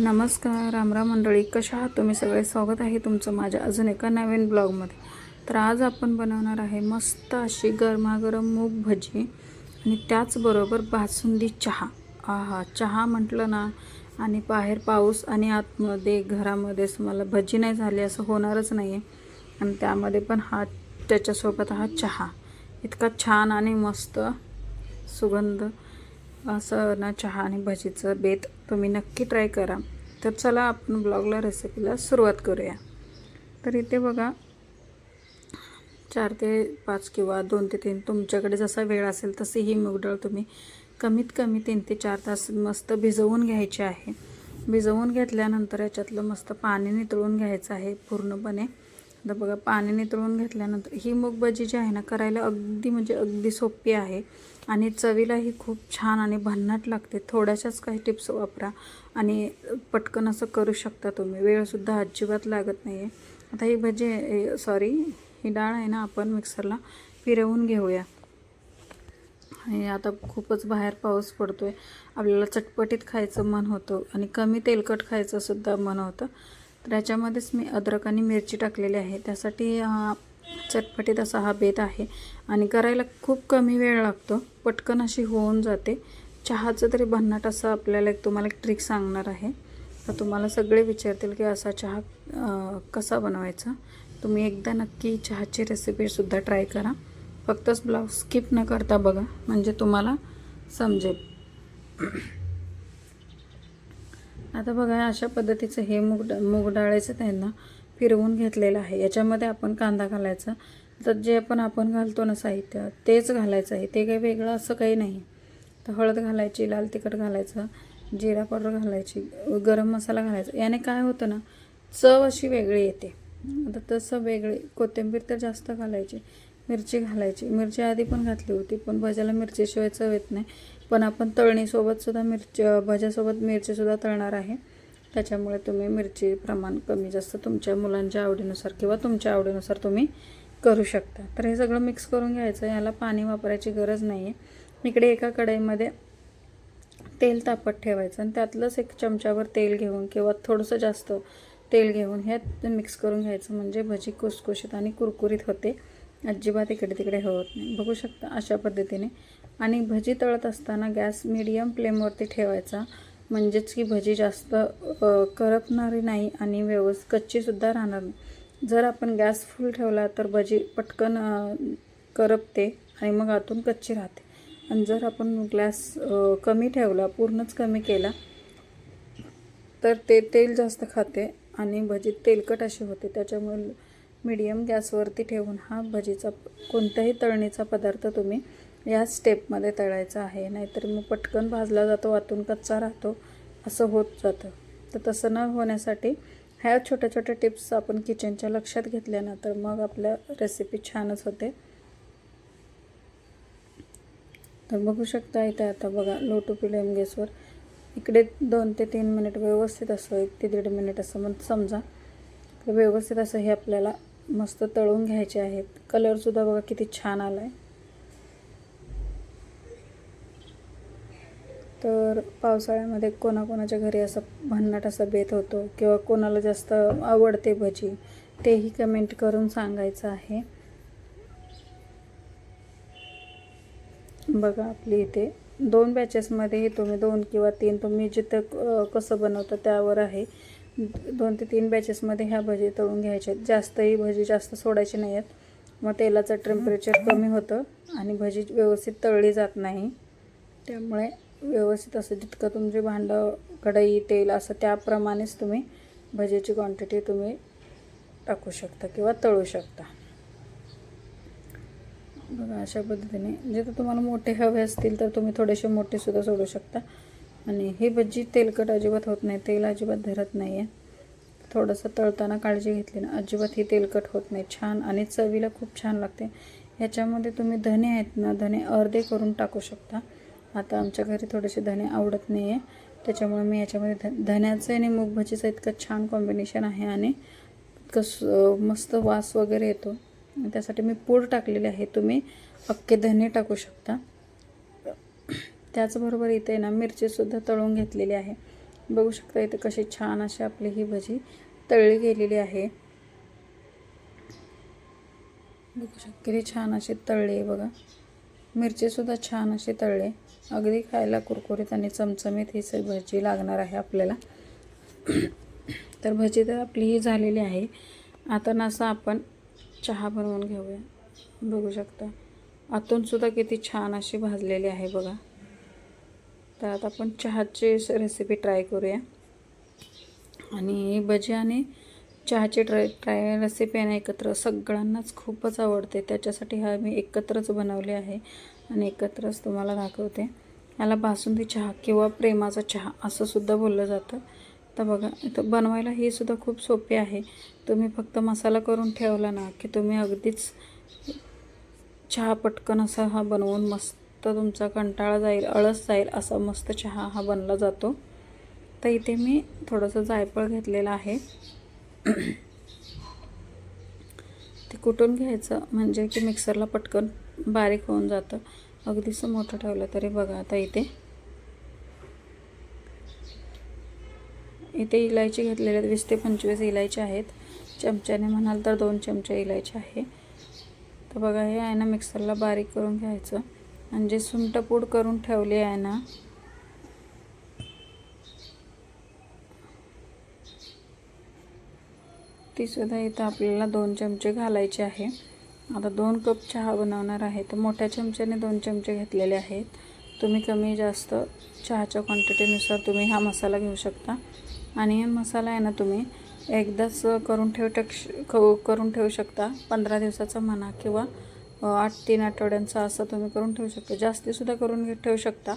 नमस्कार रामराम मंडळी. कशा आहात तुम्ही? सगळे स्वागत आहे तुमचं माझ्या अजून एका नवीन ब्लॉगमध्ये. तर आज आपण बनवणार आहे मस्त अशी गरमागरम मूग भजी आणि त्याचबरोबर बासुंदी चहा. आहा चहा म्हटलं ना आणि बाहेर पाऊस आणि आतमध्ये घरामध्येच मला भजी नाही झाली असं होणारच नाही आहे आणि त्यामध्ये पण हा त्याच्यासोबत हा चहा. इतका छान आणि मस्त सुगंध. असं ना चहा आणि भजीचं बेत तुम्ही नक्की ट्राय करा. तर चला आपण ब्लॉगला रेसिपीला सुरुवात करूया. तर इथे बघा चार ते पाच किंवा दोन ते तीन तुमच्याकडे जसा वेळ असेल तशी ही मूगडाळ तुम्ही कमीत कमी तीन ते चार तास मस्त भिजवून घ्यायची आहे. भिजवून घेतल्यानंतर याच्यातलं मस्त पाणी नितळून घ्यायचं आहे पूर्णपणे. आता बघा पाणी नितळून घेतल्यानंतर ही मूग भजी जी आहे ना करायला अगदी म्हणजे अगदी सोपी आहे. आणि चवीलाही खूप छान आणि भन्नाट लागते. थोड्याशाच काही टिप्स वापरा आणि पटकन असं करू शकता तुम्ही. वेळसुद्धा अजिबात लागत नाही आहे आता ही भजी सॉरी ही डाळ आहे ना आपण मिक्सरला फिरवून घेऊया. आणि आता खूपच बाहेर पाऊस पडतो आहे आपल्याला चटपटीत खायचं मन होतं आणि कमी तेलकट खायचं सुद्धा मन होतं. तर याच्यामध्येच मी अद्रक आणि मिरची टाकलेली आहे. त्यासाठी चटपटीत असा हा बेत आहे आणि करायला खूप कमी वेळ लागतो. पटकन अशी होऊन जाते. चहाचं तरी भन्नाट असं आपल्याला एक तुम्हाला एक ट्रिक सांगणार आहे. तर तुम्हाला सगळे विचारतील की असा चहा कसा बनवायचा. तुम्ही एकदा नक्की चहाची रेसिपीसुद्धा ट्राय करा. फक्तच ब्लाऊज स्किप न करता बघा. म्हणजे तुम्हाला समजेल. आता बघा अशा पद्धतीचं हे मूग डा मूग डाळीचं त्यांना फिरवून घेतलेलं आहे. याच्यामध्ये आपण कांदा घालायचा. तर जे पण आपण घालतो ना साहित्य तेच घालायचं आहे. ते काही वेगळं असं काही नाही. तर हळद घालायची लाल तिखट घालायचं जिरा पावडर घालायची गरम मसाला घालायचा. याने काय होतं ना चव अशी वेगळी येते. आता तसं वेगळी कोथिंबीर तर जास्त घालायची मिरची घालायची. मिरची आधी पण घातली होती पण भजायला मिरचीशिवाय चव येत नाही. पण आपण तळणीसोबतसुद्धा मिरची भज्यासोबत मिरचीसुद्धा तळणार आहे. त्याच्यामुळे तुम्ही मिरची प्रमाण कमी जास्त तुमच्या मुलांच्या आवडीनुसार किंवा तुमच्या आवडीनुसार तुम्ही करू शकता. तर हे सगळं मिक्स करून घ्यायचं याला पाणी वापरायची गरज नाही आहे इकडे एका कढईमध्ये तेल तापत ठेवायचं आणि त्यातलंच एक चमच्यावर तेल घेऊन किंवा थोडंसं जास्त तेल घेऊन ह्यात मिक्स करून घ्यायचं. म्हणजे भजी कुसकुशीत आणि कुरकुरीत होते. अजिबात इकडे तिकडे होत नाही. बघू शकता अशा पद्धतीने आणि भजी तळत असताना गॅस मिडियम फ्लेमवरती ठेवायचा. म्हणजेच की भजी जास्त करपणारी नाही आणि व्यवस्थित कच्चीसुद्धा राहणार नाही. जर आपण गॅस फुल ठेवला तर भजी पटकन करपते आणि मग आतून कच्ची राहते. आणि जर आपण गॅस कमी ठेवला पूर्णच कमी केला तर ते तेल जास्त खाते आणि भजी तेलकट अशी होते. त्याच्यामुळे मीडियम गॅसवरती ठेवून हा भजीचा कोणत्याही तळणीचा पदार्थ तुम्ही या स्टेपमध्ये तळायचा आहे. नाहीतर मग पटकन भाजला जातो वातून कच्चा राहतो. असं होत जातं. तर तसं न होण्यासाठी ह्या छोट्या छोट्या टिप्स आपण किचनच्या लक्षात घेतल्या ना तर मग आपल्या रेसिपी छानच होते. तर बघू शकता इथे आता बघा लो टू पिडियम गॅसवर इकडे दोन ते तीन मिनिट व्यवस्थित असं एक ते दीड मिनिट असं मग समजा. तर व्यवस्थित असं हे आपल्याला मस्त तळून घ्यायचे आहेत. कलरसुद्धा बघा किती छान आला आहे तर पावसाळ्यामध्ये कोणाकोणाच्या घरी असं भन्नाट असा बेत होतो किंवा कोणाला जास्त आवडते भजी तेही कमेंट करून सांगायचं आहे. बघा आपली इथे दोन बॅचेसमध्येही तुम्ही दोन किंवा तीन तुम्ही जिथं कसं बनवतं त्यावर आहे. दोन ते तीन बॅचेसमध्ये ह्या भजी तळून घ्यायच्या आहेत. जास्तही भजी जास्त सोडायची नाही आहेत. मग तेलाचं टेम्परेचर कमी होतं आणि भजी व्यवस्थित तळली जात नाही. त्यामुळे व्यवस्थित असं जितकं तुमचे भांडं कढई तेल असं त्याप्रमाणेच तुम्ही भजीची क्वांटिटी तुम्ही टाकू शकता किंवा तळू शकता. बघा अशा पद्धतीने. म्हणजे जे तर तुम्हाला मोठे हवे असतील तर तुम्ही थोडेसे मोठेसुद्धा सोडू शकता. आणि ही भजी तेलकट अजिबात होत नाही. तेल अजिबात धरत नाही आहे थोडंसं तळताना काळजी घेतली ना अजिबात ही तेलकट होत नाही. छान आणि चवीला खूप छान लागते. ह्याच्यामध्ये तुम्ही धने आहेत ना धने अर्धे करून टाकू शकता. आता आमच्या घरी थोडेसे धने आवडत नाही आहे त्याच्यामुळे मी याच्यामध्ये ध धण्याचं आणि मूग भजीचं इतकं छान कॉम्बिनेशन आहे आणि इतकं मस्त वास वगैरे येतो. त्यासाठी मी पूड टाकलेली आहे. तुम्ही अख्खे धने टाकू शकता. त्याचबरोबर इथे ना मिरचीसुद्धा तळून घेतलेली आहे. बघू शकता इथे कशी छान अशी आपली ही भजी तळली गेलेली आहे. बघू शकता किती छान अशी तळली आहे बघा. मिरचीसुद्धा छान अशी तळले. अगदी खायला कुरकुरीत आणि चमचमीत ही सगळी भजी लागणार आहे आपल्याला. तर भजी तर आपली ही झालेली आहे. आता नसा आपण चहा बनवून घेऊया. बघू शकता. आतूनसुद्धा किती छान अशी भाजलेली आहे बघा. तर आता आपण चहाची रेसिपी ट्राय करूया. आणि भजी आणि चहाची ट्रे ट्राय रेसिपी आणि एकत्र सगळ्यांनाच खूपच आवडते. त्याच्यासाठी हा मी एकत्रच बनवले आहे आणि एकत्रच तुम्हाला दाखवते. याला बासुंदी चहा किंवा प्रेमाचा चहा असं सुद्धा बोललं जातं. तर बघा इथं बनवायला ही सुद्धा खूप सोपी आहे. तुम्ही फक्त मसाला करून ठेवला ना की तुम्ही अगदीच चहा पटकन असा हा बनवून मस्त तुमचा कंटाळा जाईल अळस जाईल असा मस्त चहा हा बनला जातो. तर इथे मी थोडंसं जायफळ घेतलेलं आहे. ते कुटून घ्यायचं? म्हणजे की मिक्सरला पटकन बारीक होऊन जातं. अगदीच मोठं ठेवलं तरी बघा आता इथे. इथे इलायची घेतलेले आहेत वीस ते पंचवीस इलायची आहेत. चमच्याने म्हणाल तर दोन चमचे इलायची आहे. तर बघा हे आहे ना मिक्सरला बारीक करून घ्यायचं. आणि जे सुंटपूड करून ठेवली आहे ना तीसुद्धा इथं आपल्याला दोन चमचे घालायचे आहे. आता दोन कप चहा बनवणार आहे. तर मोठ्या चमच्याने दोन चमचे घेतलेले आहेत. तुम्ही कमी जास्त चहाच्या क्वांटिटीनुसार तुम्ही हा मसाला घेऊ शकता. आणि मसाला आहे ना तुम्ही एकदाच करून ठेव टक्ष करून ठेवू शकता. पंधरा दिवसाचा म्हणा किंवा आठ तीन आठवड्यांचा असं तुम्ही करून ठेवू शकता. जास्तीसुद्धा करून ठेवू शकता.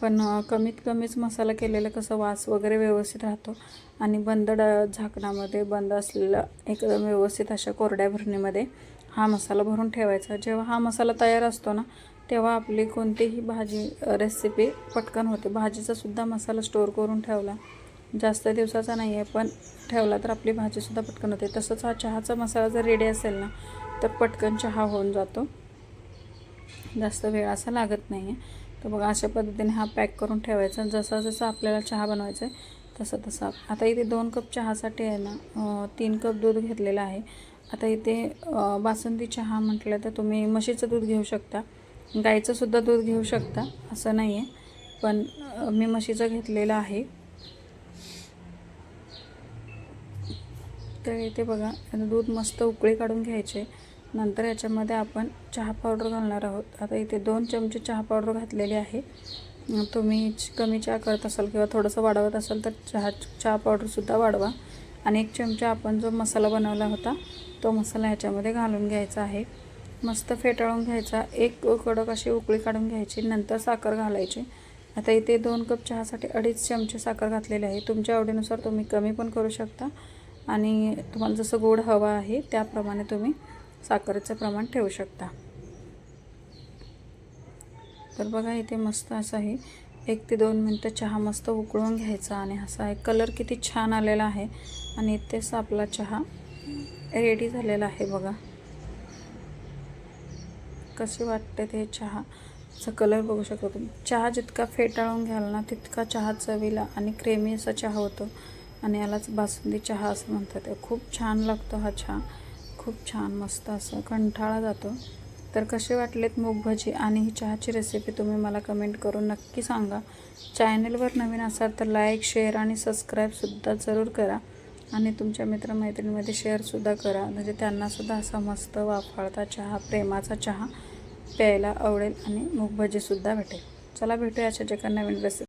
पण कमीत कमीच मसाला केलेला कसं वास वगैरे व्यवस्थित राहतो. आणि बंद ड झाकणामध्ये बंद असलेला एकदम व्यवस्थित अशा कोरड्या भरणीमध्ये हा मसाला भरून ठेवायचा. जेव्हा हा मसाला तयार असतो ना तेव्हा आपली कोणतीही भाजी रेसिपी पटकन होते. भाजीचासुद्धा मसाला स्टोअर करून ठेवला. जास्त दिवसाचा नाही आहे पण ठेवला तर आपली भाजीसुद्धा पटकन होते. तसंच हा चहाचा मसाला जर रेडी असेल ना तर पटकन चहा होऊन जातो. जास्त वेळ असा लागत नाही आहे तर बघा अशा पद्धतीने हा पॅक करून ठेवायचा. जसा जसा आपल्याला चहा बनवायचा आहे तसं तसं. आता इथे दोन कप चहासाठी आहे ना तीन कप दूध घेतलेलं आहे. आता इथे बासुंदी चहा म्हटलं तर तुम्ही म्हशीचं दूध घेऊ शकता. गाईचंसुद्धा दूध घेऊ शकता असं नाही आहे पण मी म्हशीचं घेतलेलं आहे. तर इथे बघा दूध मस्त उकळी काढून घ्यायचे. नंतर याच्यामध्ये आपण चहा पावडर घालणार आहोत. आता इथे दोन चमचे चहा पावडर घातलेले आहे. तुम्ही कमी चहा करत असाल किंवा थोडंसं वाढवत असाल तर चहा चहा पावडरसुद्धा वाढवा. आणि एक चमचा आपण जो मसाला बनवला होता तो मसाला ह्याच्यामध्ये घालून घ्यायचा आहे. मस्त फेटाळून घ्यायचा. एक कडक अशी उकळी काढून घ्यायची. नंतर साखर घालायची. आता इथे दोन कप चहासाठी अडीच चमचे साखर घातलेले आहे. तुमच्या आवडीनुसार तुम्ही कमी पण करू शकता. आणि तुम्हाला जसं गोड हवा आहे त्याप्रमाणे तुम्ही साखरेचं प्रमाण ठेवू शकता. तर बघा इथे मस्त असं आहे. एक ते दोन मिनटं चहा मस्त उकळून घ्यायचा आणि असा आहे कलर किती छान आलेला आहे. आणि इथेच आपला चहा रेडी झालेला आहे बघा. कसे वाटते ते चहाचा कलर बघू शकतो तुम्ही. चहा जितका फेटाळून घ्याल ना तितका चहा चवीला आणि क्रेमी असा चहा होतो. आणि यालाच बासुंदी चहा असं म्हणतात. खूप छान लागतो हा चहा. खूप छान मस्त असं कंठाळा जातो. तर कसे वाटलेत मूग भजी आणि ही चहाची रेसिपी तुम्ही मला कमेंट करून नक्की सांगा. चॅनलवर नवीन असाल तर लाईक शेअर आणि सबस्क्राईबसुद्धा जरूर करा. आणि तुमच्या मित्रमैत्रिणीमध्ये शेअरसुद्धा करा. म्हणजे त्यांनासुद्धा असा मस्त वाफाळता चहा प्रेमाचा चहा प्यायला आवडेल आणि मूग भजीसुद्धा भेटेल. चला भेटूया जे जगा नवीन रेसिपी